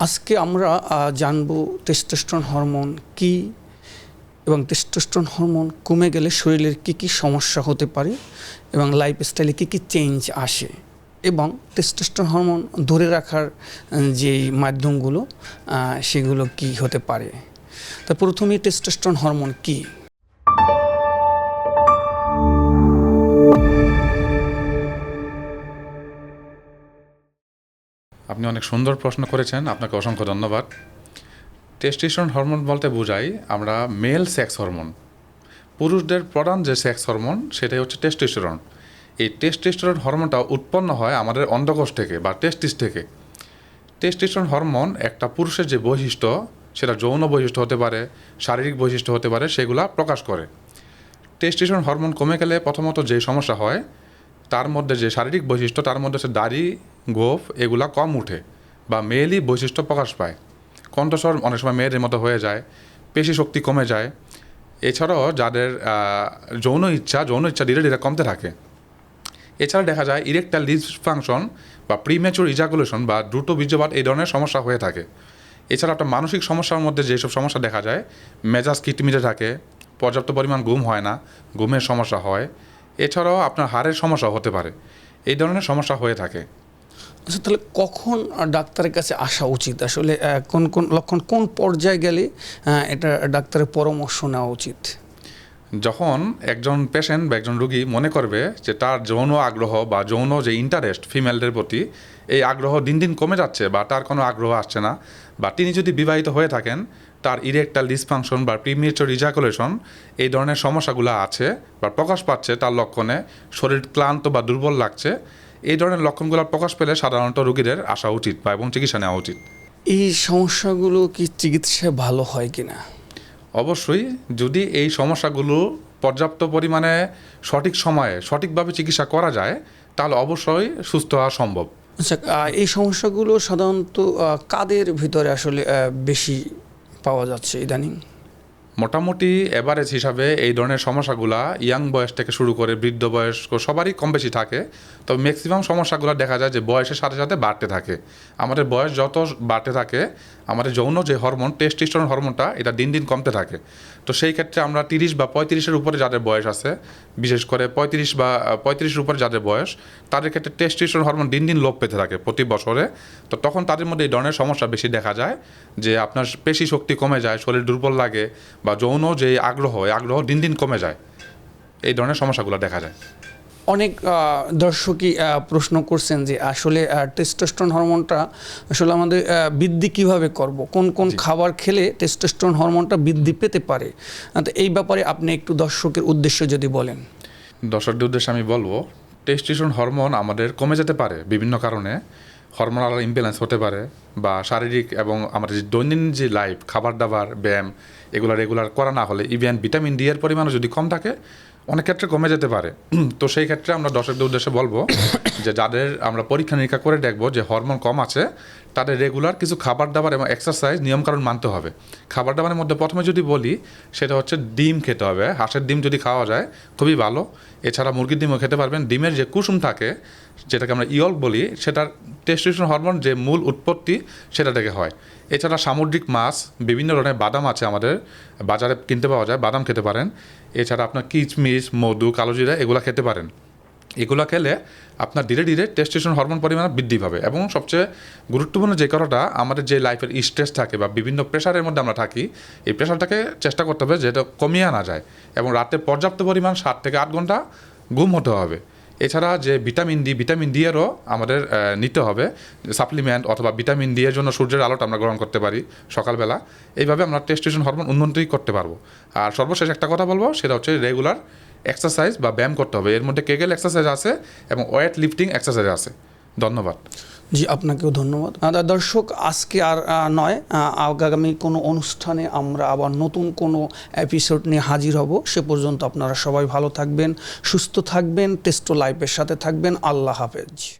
আজকে আমরা জানব টেস্টোস্টেরন হরমোন কি এবং টেস্টোস্টেরন হরমোন কমে গেলে শরীরের কি কি সমস্যা হতে পারে এবং লাইফস্টাইলে কি কি চেঞ্জ আসে এবং টেস্টোস্টেরন হরমোন ধরে রাখার যেই মাধ্যমগুলো সেগুলো কি হতে পারে। তা প্রথমেই টেস্টোস্টেরন হরমোন কি? আপনি অনেক সুন্দর প্রশ্ন করেছেন, আপনাকে অসংখ্য ধন্যবাদ। টেস্টিস্টন হরমোন বলতে বোঝাই আমরা মেল সেক্স হরমোন পুরুষদের প্রধান যে সেক্স হরমোন সেটাই হচ্ছে টেস্টিস্টেরন এই টেস্টিস্টেরন হরমোনটা উৎপন্ন হয় আমাদের অন্ডকোষ থেকে বা টেস্টিস থেকে। টেস্টিস্টেরন হরমোন একটা পুরুষের যে বৈশিষ্ট্য, সেটা যৌন বৈশিষ্ট্য হতে পারে, শারীরিক বৈশিষ্ট্য হতে পারে, সেগুলা প্রকাশ করে। টেস্টিস্টেরন হরমোন কমে গেলে প্রথমত যে সমস্যা হয়, তার মধ্যে যে শারীরিক বৈশিষ্ট্য, তার মধ্যে হচ্ছে দাড়ি গোফ, এগুলা কম উঠে বা মেয়েলই বৈশিষ্ট্য প্রকাশ পায়। কণ্ঠস্বর অনেক সময় মেয়েদের মতো হয়ে যায়, পেশি শক্তি কমে যায়। এছাড়াও যাদের যৌন ইচ্ছা যৌন ইচ্ছা ধীরে ধীরে কমতে থাকে। এছাড়া দেখা যায় ইরেকটাইল ডিসফাংশন বা প্রিমেচুর ইজাকুলেশন বা দ্রুত বীর্যপাত এই ধরনের সমস্যা হয়ে থাকে। এছাড়া একটা মানসিক সমস্যার মধ্যে যেসব সমস্যা দেখা যায়, মেজাজ কিটমিটে থাকে, পর্যাপ্ত পরিমাণ ঘুম হয় না, ঘুমের সমস্যা হয়। এছাড়াও আপনার হাড়ের সমস্যা হতে পারে। এই ধরনের সমস্যা হয়ে থাকে। আচ্ছা তাহলে কখন ডাক্তারের কাছে আসা উচিত? আসলে কোন কোন লক্ষণ কোন পর্যায়ে গেলে এটা ডাক্তারের পরামর্শ নেওয়া উচিত? যখন একজন পেশেন্ট বা একজন রুগী মনে করবে যে তার যৌন আগ্রহ বা যৌন যে ইন্টারেস্ট ফিমেলদের প্রতি, এই আগ্রহ দিন দিন কমে যাচ্ছে বা তার কোনো আগ্রহ আসছে না বা তিনি যদি বিবাহিত হয়ে থাকেন, তার ইরেকটাল ডিসফাংশন বা প্রিমিয়েচর রিজাকুলেশন এই ধরনের সমস্যাগুলো আছে বা প্রকাশ পাচ্ছে তার লক্ষণে, শরীর ক্লান্ত বা দুর্বল লাগছে এই ধরনের লক্ষণগুলো প্রকাশ পেলে সাধারণত রুগীদের আসা উচিত বা এবং চিকিৎসা নেওয়া উচিত। এই সমস্যাগুলো কি চিকিৎসায় ভালো হয় কি না অবশ্যই যদি এই সমস্যাগুলো পর্যাপ্ত পরিমাণে সঠিক সময়ে সঠিকভাবে চিকিৎসা করা যায় তাহলে অবশ্যই সুস্থ হওয়া সম্ভব। আচ্ছা এই সমস্যাগুলো সাধারণত কাদের ভিতরে আসলে বেশি পাওয়া যাচ্ছে ইদানিং? মোটামুটি এভারেজ হিসাবে এই ধরনের সমস্যাগুলা ইয়াং বয়স থেকে শুরু করে বৃদ্ধ বয়স্ক সবারই কম বেশি থাকে। তবে ম্যাক্সিমাম সমস্যাগুলো দেখা যায় যে বয়সের সাথে সাথে বাড়তে থাকে। আমাদের বয়স যত বাড়তে থাকে, আমাদের যৌন যে হরমোন টেস্টিস্টন হরমোনটা এটা দিন দিন কমতে থাকে। তো সেই ক্ষেত্রে আমরা তিরিশ বা পঁয়ত্রিশের উপরে যাদের বয়স আছে, বিশেষ করে পঁয়ত্রিশ বা পঁয়ত্রিশের উপরে যাদের বয়স, তাদের ক্ষেত্রে টেস্টিস্টন হরমোন দিন দিন লোপ পেতে থাকে প্রতি বছরে। তো তখন তাদের মধ্যে এই ধরনের সমস্যা বেশি দেখা যায় যে আপনার পেশি শক্তি কমে যায়, শরীর দুর্বল লাগে বা যৌন যে আগ্রহ এই আগ্রহ দিন দিন কমে যায়। এই ধরনের সমস্যাগুলো দেখা যায়। অনেক দর্শকই প্রশ্ন করছেন যে আসলে টেস্টোস্টেরন হরমোনটা আসলে আমাদের বৃদ্ধি কীভাবে করব? কোন কোন খাবার খেলে টেস্টোস্টেরন হরমোনটা বৃদ্ধি পেতে পারে? তো এই ব্যাপারে আপনি একটু দর্শকের উদ্দেশ্য যদি বলেন। দর্শকদের উদ্দেশ্যে আমি বলব টেস্টিশন হরমোন আমাদের কমে যেতে পারে বিভিন্ন কারণে। হরমোনাল ইমব্যালেন্স হতে পারে বা শারীরিক এবং আমাদের যে দৈনন্দিন যে লাইফ খাবার দাবার, ব্যায়াম, এগুলো রেগুলার করা না হলে ইভেন ভিটামিন ডি এর পরিমাণও যদি কম থাকে, অনেক ক্ষেত্রে কমে যেতে পারে। তো সেই ক্ষেত্রে আমরা দর্শকদের উদ্দেশ্যে বলব যে যাদের আমরা পরীক্ষা নিরীক্ষা করে দেখব যে হরমোন কম আছে, তাদের রেগুলার কিছু খাবার দাবার এবং এক্সারসাইজ নিয়মকানুন মানতে হবে। খাবার দাবারের মধ্যে প্রথমে যদি বলি, সেটা হচ্ছে ডিম খেতে হবে। হাঁসের ডিম যদি খাওয়া যায়, খুবই ভালো। এছাড়া মুরগির ডিমও খেতে পারবেন। ডিমের যে কুসুম থাকে যেটাকে আমরা ইয়ল বলি, সেটার টেস্টিশন হরমোন যে মূল উৎপত্তি সেটা থেকে হয়। এছাড়া সামুদ্রিক মাছ, বিভিন্ন ধরনের বাদাম আছে আমাদের, বাজারে কিনতে পাওয়া যায়, বাদাম খেতে পারেন। এছাড়া আপনার কিচমিচ, মধু, কালোজিরা, এগুলো খেতে পারেন। এগুলো খেলে আপনার ধীরে ধীরে টেস্টেশন হরমোন পরিমাণ বৃদ্ধি পাবে এবং সবচেয়ে গুরুত্বপূর্ণ যে কারণটা, আমাদের যে লাইফের স্ট্রেস থাকে বা বিভিন্ন প্রেশারের মধ্যে আমরা থাকি, এই প্রেশারটাকে চেষ্টা করতে হবে যেটা কমিয়ে আনা যায় এবং রাতে পর্যাপ্ত পরিমাণ সাত থেকে আট ঘণ্টা ঘুম হতে হবে। এছাড়া যে ভিটামিন ডি ভিটামিন ডি এরও আমাদের নিতে হবে। সাপ্লিমেন্ট অথবা ভিটামিন ডি এর জন্য সূর্যের আলোটা আমরা গ্রহণ করতে পারি সকালবেলা। এইভাবে আমরা টেস্টেশন হরমোন উন্নতি করতে পারব। আর সর্বশেষ একটা কথা বলব, সেটা হচ্ছে রেগুলার এক্সারসাইজ বা ব্যায়াম করতে হবে। এর মধ্যে কেগেল এক্সারসাইজ আছে এবং ওয়েট লিফটিং এক্সারসাইজ আছে। ধন্যবাদ। জি, আপনাকেও ধন্যবাদ। দর্শক, আজকে আর নয় আগামী কোনো অনুষ্ঠানে আমরা আবার নতুন কোনো এপিসোড নিয়ে হাজির হব। সে পর্যন্ত আপনারা সবাই ভালো থাকবেন, সুস্থ থাকবেন টেস্টো লাইফের সাথে থাকবেন। আল্লাহ হাফেজ।